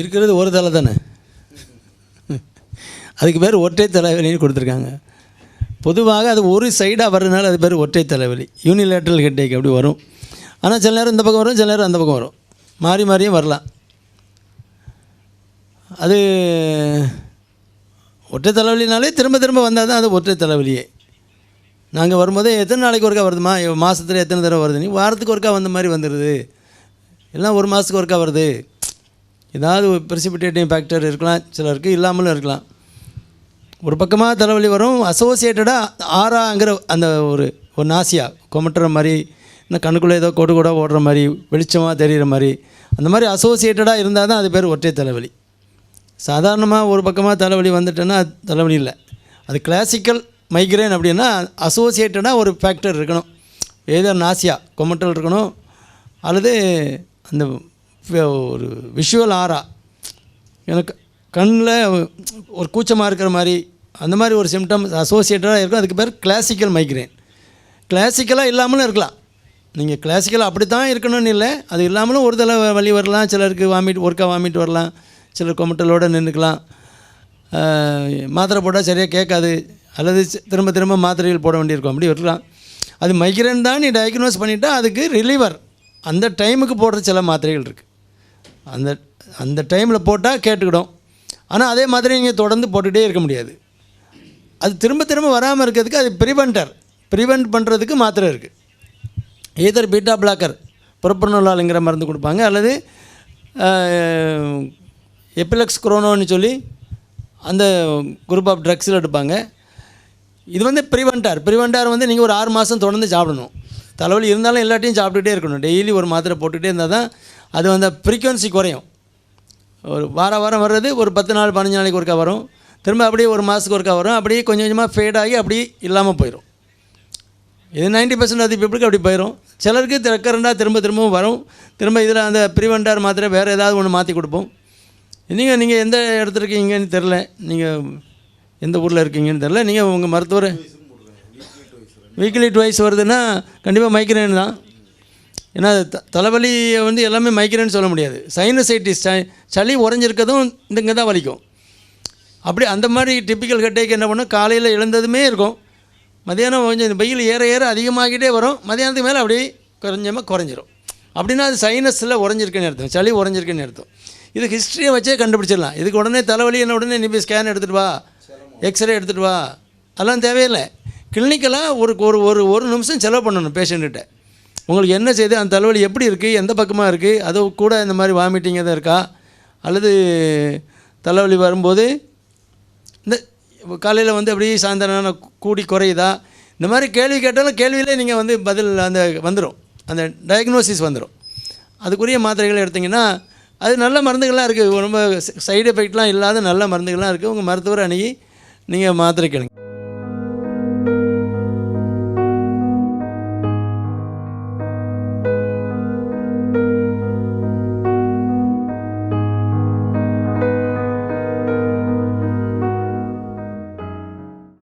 இருக்கிறது ஒரு தலை தானே? அதுக்கு பேர் ஒற்றை தலைவலின்னு கொடுத்துருக்காங்க. பொதுவாக அது ஒரு சைடாக வர்றதுனால அது பேர் ஒற்றை தலைவலி. யூனிலேட்ரல் ஹெட்டேக் அப்படி வரும். ஆனால் சில நேரம் இந்த பக்கம் வரும் சில நேரம் அந்த பக்கம் வரும். மாறி மாறியும் வரலாம். அது ஒற்றை தலைவலினாலே திரும்ப திரும்ப வந்தால் தான் அது ஒற்றை தலைவலியே. நாங்கள் வரும்போதே எத்தனை நாளைக்கு ஒருக்கா வருதுமா? மாதத்தில் எத்தனை தடவை வருது? நீ வாரத்துக்கு ஒருக்கா வந்த மாதிரி வந்துடுது எல்லாம் ஒரு மாதத்துக்கு ஒருக்கா வருது. ஏதாவது ஒரு ப்ரெசிபிடேட்டிங் ஃபேக்டர் இருக்கலாம் சிலருக்கு இல்லாமலும் இருக்கலாம். ஒரு பக்கமாக தலைவலி வரும் அசோசியேட்டடாக ஆறாங்கிற அந்த ஒரு ஒரு நாசியா கொமட்டுற மாதிரி இன்னும் கண்ணுக்குள்ளே ஏதோ கோடு கூட ஓடுற மாதிரி வெளிச்சமாக தெரிகிற மாதிரி அந்த மாதிரி அசோசியேட்டடாக இருந்தால் தான் அது பேர் ஒற்றை தலைவலி. சாதாரணமாக ஒரு பக்கமாக தலைவலி வந்துட்டேன்னா தலைவலி இல்லை. அது கிளாசிக்கல் மைக்ரேன் அப்படின்னா அசோசியேட்டடாக ஒரு ஃபேக்டர் இருக்கணும். ஏதோ நாசியா கொமட்டல் இருக்கணும் அல்லது அந்த ஒரு விஷுவல் ஆரா எனக்கு கண்ணில் ஒரு கூச்சமாக இருக்கிற மாதிரி அந்த மாதிரி ஒரு சிம்டம்ஸ் அசோசியேட்டடாக இருக்கும். அதுக்கு பேர் கிளாசிக்கல் மைக்ரேன் கிளாசிக்கலாக இல்லாமலும் இருக்கலாம். நீங்கள் கிளாசிக்கலாக அப்படி தான் இருக்கணும்னு இல்லை. அது இல்லாமலும் ஒரு தடவை வழி வரலாம். சிலருக்கு வாமிட் ஒர்க்காக வாமிட் வரலாம். சிலர் கொமட்டலோடு நின்றுக்கலாம். மாத்திரை போட்டால் சரியாக கேட்காது. அல்லது திரும்ப திரும்ப மாத்திரைகள் போட வேண்டியிருக்கும். அப்படி இருக்கலாம். அது மைக்ரேன் தான் நீ டயக்னோஸ் பண்ணிட்டா அதுக்கு ரிலீவர் அந்த டைமுக்கு போடுற சில மாத்திரைகள் இருக்குது அந்த அந்த டைமில் போட்டால் கேட்டுக்கிடும். ஆனால் அதே மாதிரி நீங்கள் தொடர்ந்து போட்டுகிட்டே இருக்க முடியாது. அது திரும்ப திரும்ப வராமல் இருக்கிறதுக்கு அது ப்ரிவெண்டர் ப்ரிவெண்ட் பண்ணுறதுக்கு மாத்திரை இருக்குது ஏதர் பீட்டா பிளாக்கர் புறப்பனோலாலுங்கிற மருந்து கொடுப்பாங்க அல்லது எப்பிலக்ஸ் குரோனோன்னு சொல்லி அந்த குரூப் ஆஃப் ட்ரக்ஸில் எடுப்பாங்க. இது வந்து ப்ரிவெண்டார் ப்ரிவெண்டார் வந்து நீங்கள் ஒரு ஆறு மாதம் தொடர்ந்து சாப்பிடணும். தலைவலி இருந்தாலும் எல்லாத்தையும் சாப்பிட்டுட்டே இருக்கணும். டெய்லி ஒரு மாத்திரை போட்டுகிட்டே இருந்தால் தான் அது வந்து ஃப்ரீக்வன்சி குறையும். ஒரு வார வாரம் வர்றது ஒரு பத்து நாள் பதினஞ்சு நாளைக்கு ஒருக்கா வரும். திரும்ப அப்படியே ஒரு மாதத்துக்கு ஒருக்கா வரும். அப்படியே கொஞ்சம் கொஞ்சமாக ஃபேட் ஆகி அப்படியே இல்லாமல் போயிடும் இது 90% பர்சன்ட் ஆஃப் பீப்புளுக்கு அப்படி போயிடும் சிலருக்கு ரெக்கரண்டாக திரும்ப திரும்பவும் வரும். திரும்ப இதில் அந்த ப்ரிவெண்டார் மாத்திரை வேறு ஏதாவது ஒன்று மாற்றி கொடுப்போம். நீங்கள் நீங்கள் எந்த இடத்துல இருக்கீங்கன்னு தெரில நீங்கள் எந்த ஊரில் இருக்கீங்கன்னு தெரில நீங்கள் உங்கள் மருத்துவர் வீக்லி டுவைஸ் வருதுன்னா கண்டிப்பாக மைக்ரேன் தான். ஏன்னா அது த தலைவலியை வந்து எல்லாமே மைக்ரேன் சொல்ல முடியாது. சைனசைட்டிஸ் சளி உறைஞ்சிருக்கதும் இங்கே தான் வலிக்கும். அப்படி அந்த மாதிரி டிப்பிக்கல் ஹெட்டேக் என்ன பண்ணும்? காலையில் எழுந்ததுமே இருக்கும். மதியானம் கொஞ்சம் வெயில் ஏற ஏற அதிகமாகிட்டே வரும். மதியானத்துக்கு மேலே அப்படியே குறைஞ்சமாக குறைஞ்சிரும். அப்படின்னா அது சைனஸில் உறைஞ்சிருக்குன்னு அர்த்தம். சளி உறைஞ்சிருக்குன்னு அர்த்தம். இது ஹிஸ்ட்ரியை வச்சே கண்டுபிடிச்சிடலாம். இதுக்கு உடனே தலைவலி என்ன உடனே நீ போய் ஸ்கேன் எடுத்துகிட்டு வா. எக்ஸ்ரே எடுத்துகிட்டு வா. அதெல்லாம் தேவையில்லை. கிளினிக்கலாக ஒரு ஒரு ஒரு ஒரு நிமிஷம் செலவு பண்ணணும் பேஷண்ட்டுகிட்ட உங்களுக்கு என்ன செய்யுது அந்த தலைவலி எப்படி இருக்குது எந்த பக்கமாக இருக்குது அது கூட இந்த மாதிரி வாமிட்டிங் எதுவும் இருக்கா? அல்லது தலைவலி வரும்போது இந்த காலையில் வந்து அப்படியே சாயந்தரம் கூடி குறையுதா? இந்த மாதிரி கேள்வி கேட்டாலும் கேள்வியிலே நீங்கள் வந்து பதில் அந்த வந்துடும் அந்த டயக்னோசிஸ் வந்துடும் அதுக்குரிய மாத்திரைகள் எடுத்திங்கன்னா அது நல்ல மருந்துகள்லாம் இருக்குது ரொம்ப சைடு எஃபெக்ட்லாம் இல்லாத நல்ல மருந்துகள்லாம் இருக்குது உங்கள் மருத்துவர் அணுகி நீங்கள் மாத்திரை கேளுங்க.